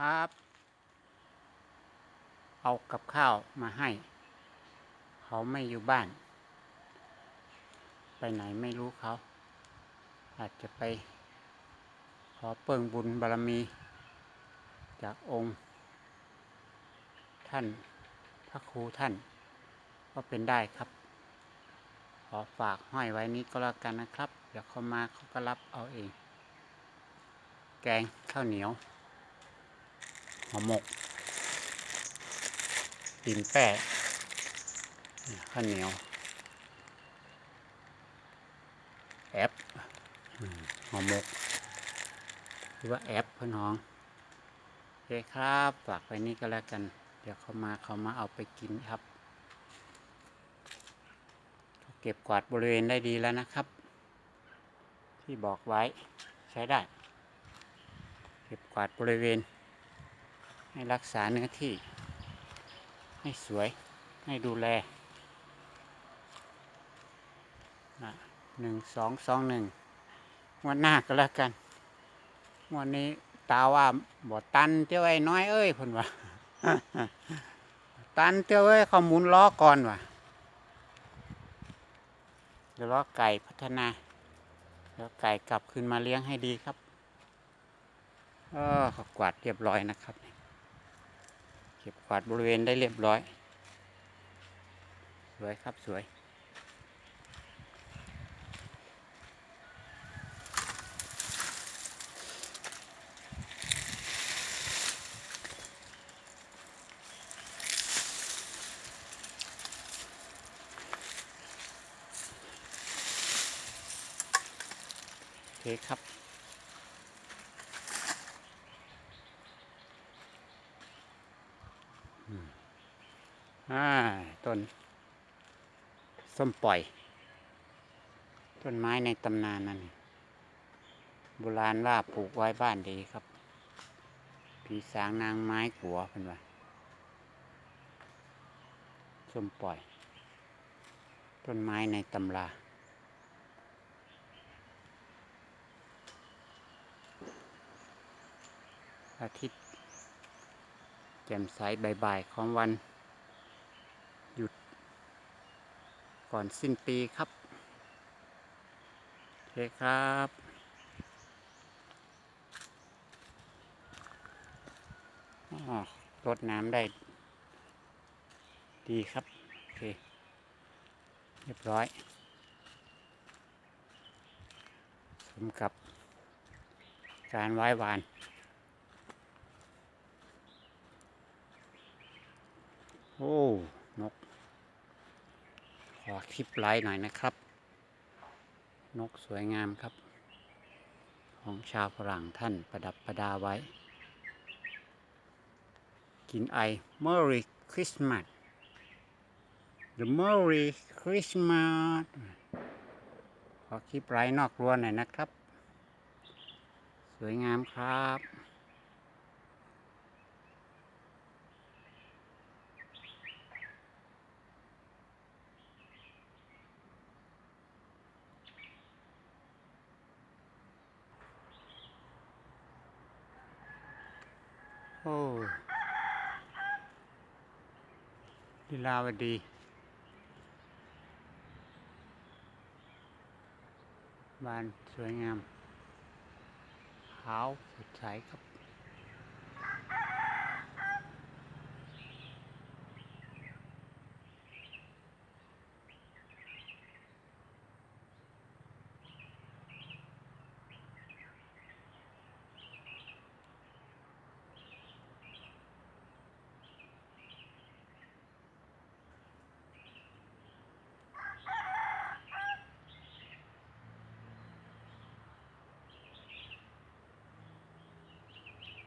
ครับ เอากับข้าวมาให้ เขาไม่อยู่บ้าน ไปไหนไม่รู้เขา อาจจะไป ขอเปิงบุญบารมี จากองค์ ท่านพระครูท่าน ก็เป็นได้ครับ ขอฝากห้อยไว้นี้ก็แล้วกันนะครับ เดี๋ยวเขามาเขาก็รับเอาเอง แกงข้าวเหนียว ห่อหมกดินแป้ข้าวเหนียวแอปอืมห่อหมกหรือว่าแอปพี่น้องโอเคครับฝากไว้นี่ก็แล้วกัน เดี๋ยวเขามาเขามาเอาไปกินครับ เก็บกวาดบริเวณได้ดีแล้วนะครับ ที่บอกไว้ใช้ได้ เก็บกวาดบริเวณ ให้รักษาเนื้อที่ ให้สวย ให้ดูแลนะหนึ่งสองสองหนึ่งวันหน้าก็แล้วกัน วันนี้ตาว่าบ่ตันเจ้าไอ้น้อยเอ้ยพ่นว่าตันเจ้าเอ้ยเขาหมุนล้อก่อนว่ะเดี๋ยวล้อไก่พัฒนาเดี๋ยวไก่กลับคืนมาเลี้ยงให้ดีครับเออขกวาดเรียบร้อยนะครับเก็บกวาดบริเวณได้เรียบร้อย สวยครับสวย โอเคครับ อ่าต้น ส้มปล่อย ต้นไม้ในตำนานนั่นโบราณว่าปลูกไว้บ้านดีครับ ผีสางนางไม้ขัวเป็นว่าส้มปล่อย ต้นไม้ในตำราอาทิตย์แจ่มใสบ่ายๆของวัน หยุด ก่อนสิ้นปีครับโอเคครับอ้อรดน้ำได้ ดีครับ โอเค เรียบร้อย สมกับการไว้วานโอ้ ขอคลิปไลท์หน่อยนะครับ นกสวยงามครับ ของชาวฝรั่งท่านประดับประดาไว้ กินไอ Merry Christmas The Merry Christmas ขอคลิปไลท์นอกรั้วหน่อยนะครับ สวยงามครับ โอ้ลีลาวดีบ้านสวยงาม ขาวสดใสครับ